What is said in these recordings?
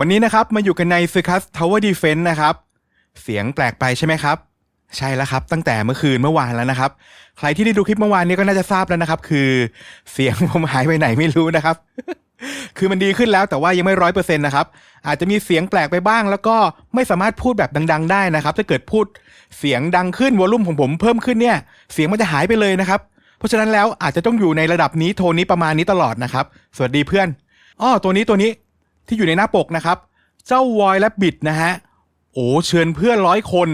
วันนี้นะครับมาอยู่กันใน Circus Tower Defense นะครับ เสียงแปลกไปใช่ไหมครับ ใช่แล้วครับ ตั้งแต่เมื่อคืนเมื่อวานแล้วนะครับ ใครที่ได้ดูคลิปเมื่อวานนี้ก็น่าจะทราบแล้วนะครับ คือเสียงผมหายไปไหนไม่รู้นะครับ คือมันดีขึ้นแล้วแต่ว่ายังไม่ร้อยเปอร์เซ็นต์นะครับ อาจจะมีเสียงแปลกไปบ้าง แล้วก็ไม่สามารถพูดแบบดัง ๆ ได้นะครับถ้าเกิดพูดเสียงดังขึ้นวอลลุ่มของผมเพิ่มขึ้นเนี่ย เสียงมันจะหายไปเลยนะครับ เพราะฉะนั้นแล้วอาจจะต้องอยู่ในระดับนี้โทนนี้ประมาณนี้ตลอดนะครับ สวัสดีเพื่อนอ้อตัวนี้ตัวนี้ ที่อยู่ในหน้าปกนะครับ เจ้าวอยและบิดนะฮะ โอ้เชิญเพื่อนร้อยคน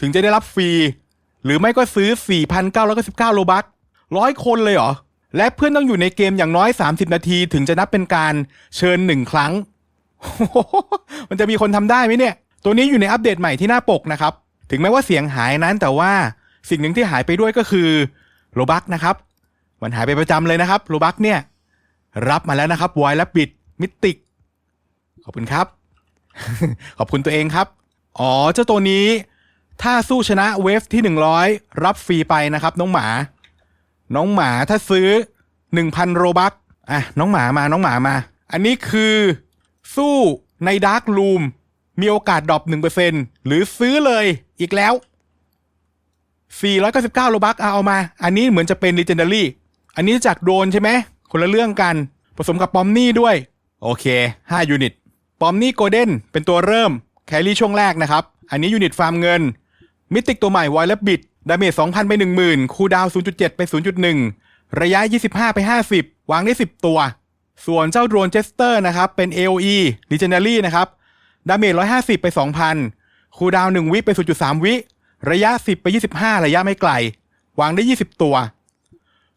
ถึงจะได้รับฟรี หรือไม่ก็ซื้อ 4,999โลบัคร้อยคนเลยเหรอ และเพื่อนต้องอยู่ในเกมอย่างน้อย 30 นาที ถึงจะนับเป็นการเชิญหนึ่งครั้ง มันจะมีคนทำได้ไหมเนี่ย ตัวนี้อยู่ในอัปเดตใหม่ที่หน้าปกนะครับ ถึงแม้ว่าเสียงหายนั้นแต่ว่าสิ่งหนึ่งที่หายไปด้วยก็คือโลบัคนะครับ มันหายไปประจำเลยนะครับโลบัคเนี่ย รับมาแล้วนะครับวอยและบิดมิติก ขอบคุณครับ ขอบคุณตัวเองครับ อ๋อ เจ้าตัวนี้ ถ้าสู้ชนะเวฟที่ 100 รับฟรีไปนะครับ น้องหมา น้องหมาถ้าซื้อ 1,000 โรบัคอะ น้องหมามา น้องหมามา อันนี้คือสู้ในดาร์กรูมมีโอกาสดรอป1%หรือซื้อเลยอีกแล้ว 499 โลบัคเอามา อันนี้เหมือนจะเป็น Legendary อันนี้จากโดนใช่ไหม คนละเรื่องกัน ผสมกับปอมนี่ด้วย โอเค 5 ยูนิต ปอมนี่โกลเด้นเป็นตัวเริ่ม แครี่ช่วงแรกนะครับ อันนี้ยูนิตฟาร์มเงิน มิติกตัวใหม่ไวและบิดดาเมจ2,000 ไป 10,000 คูดาวน์0.7 ไป 0.1 ระยะ 25 ไป 50 วางได้ 10 ตัว ส่วนเจ้าโดรนเจสเตอร์นะครับ เป็น AOE Legendary นะครับ ดาเมจ 150 ไป 2,000 คูดาวน์1วิไป 0.3 วิ ระยะ 10 ไป 25 ระยะไม่ไกล วางได้ 20 ตัว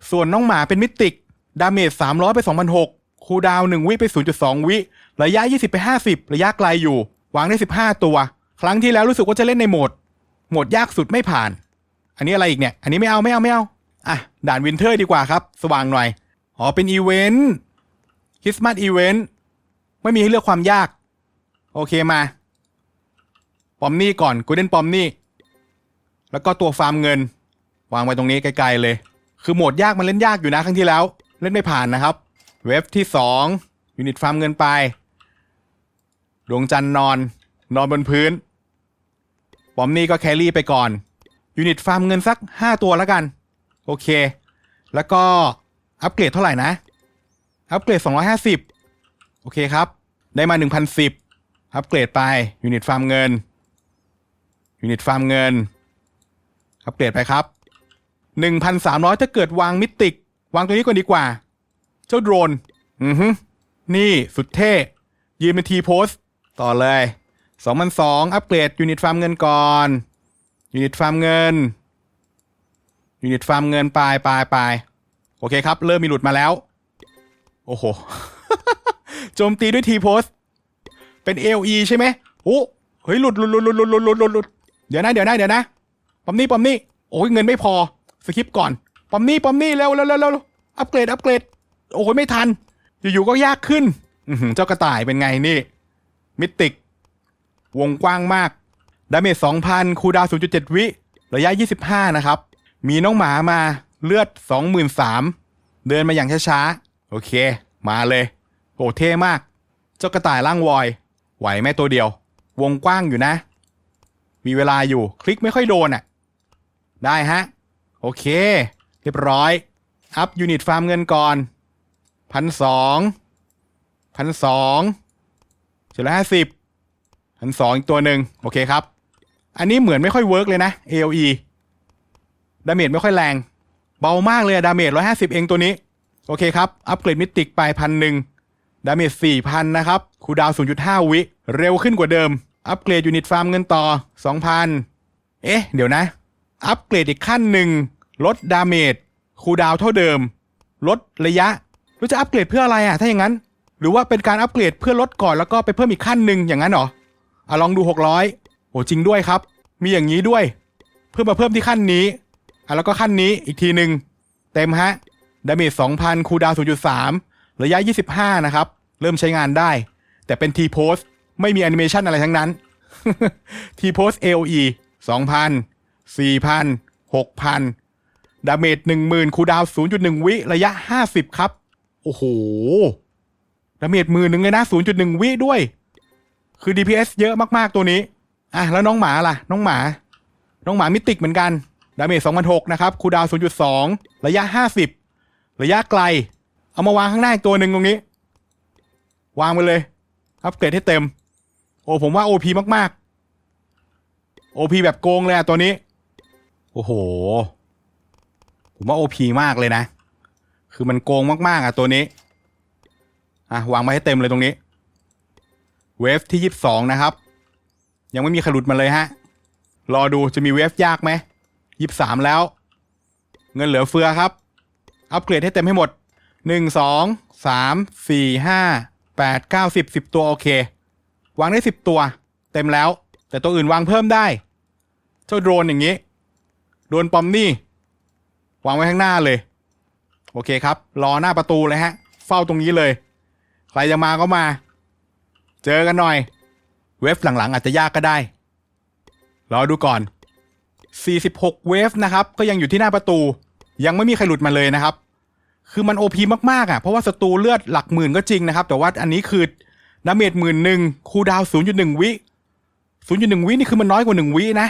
ส่วนน้องหมาเป็นมิติก ดาเมจ 300 ไป 2,006 คูดาวน์1วิไป 0.2 วิ ระยะ 20 ไป 50 ระยะไกลอยู่ วางได้ 15 ตัว ครั้งที่แล้วรู้สึกว่าจะเล่นในโหมด โหมดยากสุดไม่ผ่าน อันนี้อะไรอีกเนี่ย อันนี้ไม่เอาไม่เอาไม่เอา อะ ด่านวินเทอร์ดีกว่าครับ สว่างหน่อย อ๋อ เป็นอีเวนต์ คริสต์มาสอีเวนต์ ไม่มีให้เลือกความยาก โอเคมา ปอมนี่ก่อนกูเล่นปอมนี่ แล้วก็ตัวฟาร์มเงิน วางไว้ตรงนี้ไกลๆเลย คือโหมดยากมันเล่นยากอยู่นะครั้งที่แล้ว เล่นไม่ผ่านนะครับ เว็บที่สองยูนิตฟาร์มเงินไป ดวงจันทร์นอน นอนบนพื้นปอมนี่ก็แครี่ไปก่อน ยูนิตฟาร์มเงินสัก 5 ตัวแล้วกัน โอเค แล้วก็อัปเกรดเท่าไหร่นะ อัปเกรด 250 โอเคครับ ได้มา 1,010 อัปเกรดไป ยูนิตฟาร์มเงิน ยูนิตฟาร์มเงิน อัปเกรดไปครับ 1,300 ถ้าเกิดวางมิติก วางตัวนี้ก่อนดีกว่า เจ้าโดรน อือฮึนี่สุดเท่ยืนเป็นทีโพส ต่อเลย2,002อัปเกรดยูนิตฟาร์มเงินก่อนยูนิตฟาร์มเงินยูนิตฟาร์มเงินไปไปไปโอเคครับ เริ่มมีหลุดมาแล้ว โอ้โห โจมตีด้วยทีโพสเป็น LE ใช่ไหมโอ้เฮ้ยหลุดหลุดหลุดหลุดหลุดหลุดหลุดหลุดเดี๋ยวนะเดี๋ยวนะเดี๋ยวนะปอมนี่ปอมนี่โอ้ยเงินไม่พอสคิปก่อนปอมนี่ปอมนี่เร็วเร็วเร็วเร็วอัปเกรดอัปเกรดโอ้ยไม่ทัน อยู่ๆก็ยากขึ้นเจ้ากระต่ายเป็นไงนี่ มิติก วงกว้างมาก ดาเมจ2,000 คูดาวน์0.7 วิ ระยะ 25 นะครับ มีน้องหมามาเลือด 23,000 เดินมาอย่างช้าๆ โอเค มาเลยโอ้เท่มาก เจ้ากระต่ายร่างวอย ไหวไหมตัวเดียว วงกว้างอยู่นะ มีเวลาอยู่ คลิกไม่ค่อยโดนอะ ได้ฮะ โอเค เรียบร้อย อัพยูนิตฟาร์มเงินก่อนพันสองพันสอง เจ็ดร้อยห้าสิบพันสองอีกตัวหนึ่งโอเคครับ อันนี้เหมือนไม่ค่อยเวิร์กเลยนะ AOE ดาเมจไม่ค่อยแรง เบามากเลยดาเมจร้อยห้าสิบเองตัวนี้ โอเคครับ อัปเกรดมิติกไปพันหนึ่งดาเมจสี่พันนะครับ คูดาวศูนย์จุดห้าวิ เร็วขึ้นกว่าเดิม อัปเกรดยูนิตฟาร์มเงินต่อสองพันเอ๊ะ เดี๋ยวนะ อัปเกรดอีกขั้นหนึ่ง ลดดาเมจคูดาวเท่าเดิม ลดระยะรู้จะอัปเกรดเพื่ออะไรอะ ถ้าอย่างนั้น หรือว่าเป็นการอัปเกรดเพื่อลดก่อนแล้วก็ไปเพิ่มอีกขั้นหนึ่งอย่างนั้นเหรออะลองดู 600โอ้จริงด้วยครับ มีอย่างนี้ด้วย เพื่อมาเพิ่มที่ขั้นนี้อะแล้วก็ขั้นนี้อีกทีหนึ่งเต็มฮะดาเมจ2,000 คูดาวน์0.3 ระยะ 25 นะครับ เริ่มใช้งานได้ แต่เป็น T pose ไม่มีแอนิเมชันอะไรทั้งนั้น T pose AOE 2,000 4,000 6,000 ดาเมจ10,000 คูดาวน์0.1 วิ ระยะ 50 ครับ โอ้โห ดาเมจมือหนึ่งเลยนะ0.1วิด้วย คือ DPS เยอะมากๆตัวนี้ อะ แล้วน้องหมาล่ะ น้องหมา น้องหมามิติกเหมือนกัน ดาเมจ2,006นะครับ คูดาวน์0.2ระยะ50ระยะไกล เอามาวางข้างหน้าอีกตัวหนึ่งตรงนี้ วางไปเลย อัปเกรดให้เต็ม โอ้ผมว่า OP มากๆ OP แบบโกงเลยอะตัวนี้ โอ้โห ผมว่า OP มากเลยนะ คือมันโกงมากๆอะตัวนี้ อะวางไว้ให้เต็มเลยตรงนี้ เวฟที่ยี่สิบสองนะครับ ยังไม่มีใครหลุดมาเลยฮะ รอดูจะมีเวฟยากไหมยี่สามแล้ว เงินเหลือเฟือครับ อัปเกรดให้เต็มให้หมดหนึ่งสองสามสี่ห้าแปดเก้าสิบสิบตัวโอเค วางได้สิบตัว เต็มแล้ว แต่ตัวอื่นวางเพิ่มได้ เจ้าโดรนอย่างนี้ โดรนปอมนี่ วางไว้ข้างหน้าเลย โอเคครับ รอหน้าประตูเลยฮะ เฝ้าตรงนี้เลย ใครจะมาก็มา เจอกันหน่อย เวฟหลังๆ อาจจะยากก็ได้ รอดูก่อน 46 เวฟนะครับ ก็ยังอยู่ที่หน้าประตู ยังไม่มีใครหลุดมาเลยนะครับ คือมันโอพีมากๆอะ เพราะว่าศัตรูเลือดหลักหมื่นก็จริงนะครับ แต่ว่าอันนี้คือดาเมจหมื่นหนึ่งคูดาวน์0.1วิ0.1วินี่คือมันน้อยกว่า1วินะ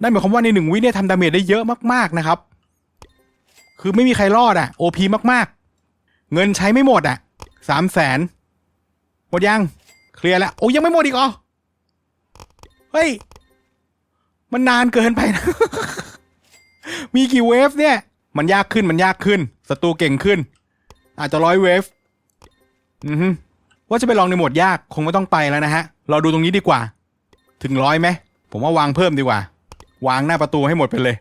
นั่นหมายความว่าใน1วิเนี่ยทำดาเมจได้เยอะมากๆนะครับ คือไม่มีใครรอดอะโอพีมากๆ เงินใช้ไม่หมดอะ สามแสนหมดยัง เคลียร์แล้ว โอ้ยังไม่หมดอีกเหรอเฮ้ย มันนานเกินไปนะ มีกี่เวฟเนี่ย มันยากขึ้นมันยากขึ้นศัตรูเก่งขึ้น อาจจะร้อยเวฟอือฮึว่าจะไปลองในโหมดยากคงไม่ต้องไปแล้วนะฮะ เราดูตรงนี้ดีกว่า ถึงร้อยไหม ผมว่าวางเพิ่มดีกว่า วางหน้าประตูให้หมดไปเลย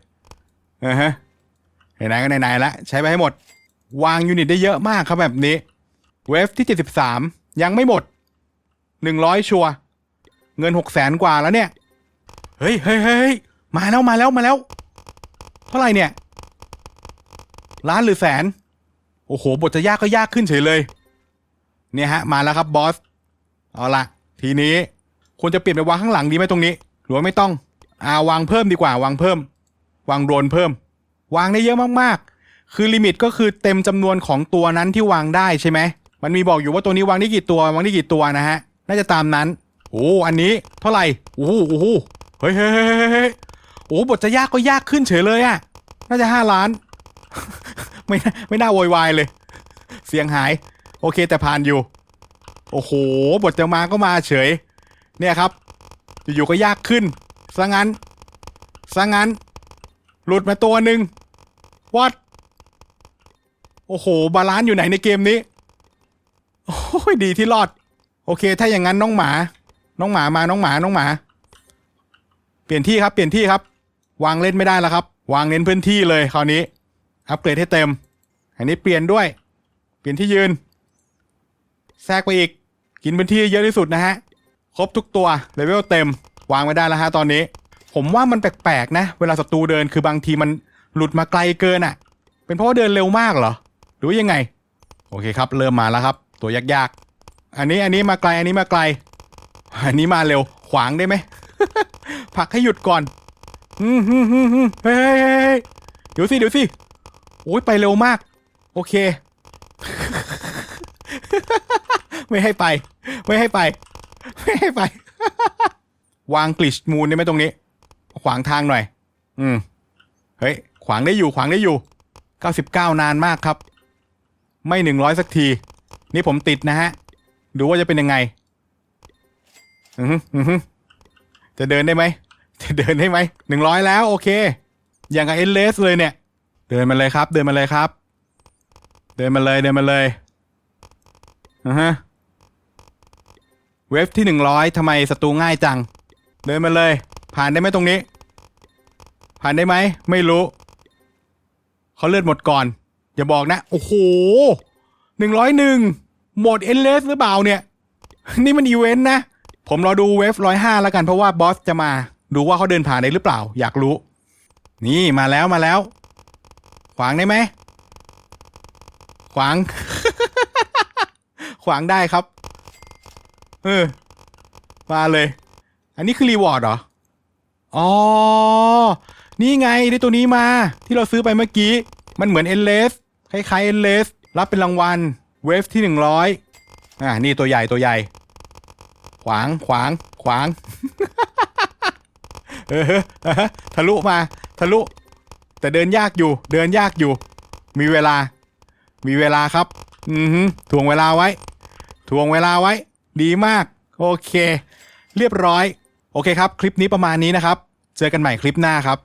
อือฮะไหนๆก็ไหนๆละใช้ไปให้หมด วางยูนิตได้เยอะมากครับแบบนี้ เวฟที่ 73 ยังไม่หมด 100 ชัวร์เงิน 6 0แสนกว่าแล้วเนี่ย เฮ้ยเฮ้ยเฮ้ยมาแล้วมาแล้วมาแล้ว เท่าไหร่เนี่ย ล้านหรือแสน โอ้โห บทจะยากก็ยากขึ้นเฉยเลย เนี่ยฮะ มาแล้วครับบอส เอาละทีนี้ควรจะเปลี่ยนไปวางข้างหลังดีไหมตรงนี้ หรือว่าไม่ต้องอาวางเพิ่มดีกว่าวางเพิ่ม วางโดรนเพิ่ม วางได้เยอะมากๆ คือลิมิตก็คือเต็มจำนวนของตัวนั้นที่วางได้ใช่ไหม มันมีบอกอยู่ว่าตัวนี้วางได้กี่ตัววางได้กี่ตัวนะฮะ น่าจะตามนั้น โอ้อันนี้เท่าไหร่โอ้โหโอ้เฮ้ยเฮ้ยเฮ้ยเฮ้ยเฮ้โอ้บทจะยากก็ยากขึ้นเฉยเลยอะน่าจะห้าล้าน ไม่ไม่น่าโวยวายเลย เสียงหาย โอเคแต่ผ่านอยู่ โอ้โห บทจะมาก็มาเฉย เนี่ยครับ อยู่ๆก็ยากขึ้นซะงั้นซะงั้น หลุดมาตัวหนึ่งวัดโอ้โห บาลานซ์อยู่ไหนในเกมนี้ โอ้ยดีที่รอด โอเค ถ้าอย่างนั้นน้องหมา น้องหมามาน้องหมาน้องหมา เปลี่ยนที่ครับเปลี่ยนที่ครับ วางเล่นไม่ได้แล้วครับ วางเน้นพื้นที่เลยคราวนี้ อัปเกรดให้เต็ม อันนี้เปลี่ยนด้วย เปลี่ยนที่ยืน แทรกไปอีก กินพื้นที่เยอะที่สุดนะฮะ ครบทุกตัวเลเวลเต็ม วางไว้ได้แล้วฮะตอนนี้ ผมว่ามันแปลกๆนะ เวลาศัตรูเดินคือบางทีมันหลุดมาไกลเกินอะ่ะ เป็นเพราะว่าเดินเร็วมากเหรอ หรือยังไง โอเคครับ เริ่มมาแล้วครับ ตัวยากๆ อันนี้อันนี้มาไกลอันนี้มาไกล อันนี้มาเร็วขวางได้ไหมผลักให้หยุดก่อนอืมฮึมฮึมฮึมเฮ้ยเฮ้ยเฮ้ยเฮ้ยเดี๋ยวสิเดี๋ยวสิโอ้ยไปเร็วมาก โอเค ไม่ให้ไป ไม่ให้ไป ไม่ให้ไป วางกลิชมูลได้ไหมตรงนี้ ขวางทางหน่อย อืมเฮ้ย ขวางได้อยู่ขวางได้อยู่เก้าสิบเก้านานมากครับ ไม่หนึ่งร้อยสักที นี่ผมติดนะฮะ ดูว่าจะเป็นยังไง อืออือจะเดินได้ไหม จะเดินได้ไหม หนึ่งร้อยแล้วโอเค อย่างกับเอเลสเลยเนี่ย เดินมาเลยครับ เดินมาเลยครับ เดินมาเลย เดินมาเลยอือฮะ เวฟที่หนึ่งร้อยทำไมศัตรูง่ายจัง เดินมาเลย ผ่านได้ไหมตรงนี้ ผ่านได้ไหม ไม่รู้ เขาเลือดหมดก่อน อย่าบอกนะ โอ้โห หนึ่งร้อยหนึ่งหมดเอ็นเลสหรือเปล่าเนี่ย นี่มันอีเวนต์นะ ผมรอดูเวฟร้อยห้าแล้วกันเพราะว่าบอสจะมา ดูว่าเขาเดินผ่านได้หรือเปล่า อยากรู้ นี่มาแล้วมาแล้ว ขวางได้ไหม ขวาง ขวางได้ครับ เออ มาเลย อันนี้คือรีวอร์ดเหรอ อ๋อ นี่ไงได้ตัวนี้มา ที่เราซื้อไปเมื่อกี้ มันเหมือนเอ l เลสคล้ายๆเอ l เลส รับเป็นรางวัลเวฟที่หนึ่งร้อยอ่านี่ตัวใหญ่ตัวใหญ่ ขวางขวางขวางเออเอทะลุมาทะลุ แต่เดินยากอยู่เดินยากอยู่ มีเวลา มีเวลาครับ อือหือถ่วงเวลาไว้ถ่วงเวลาไว้ ดีมาก โอเค เรียบร้อย โอเคครับ คลิปนี้ประมาณนี้นะครับ เจอกันใหม่คลิปหน้าครับ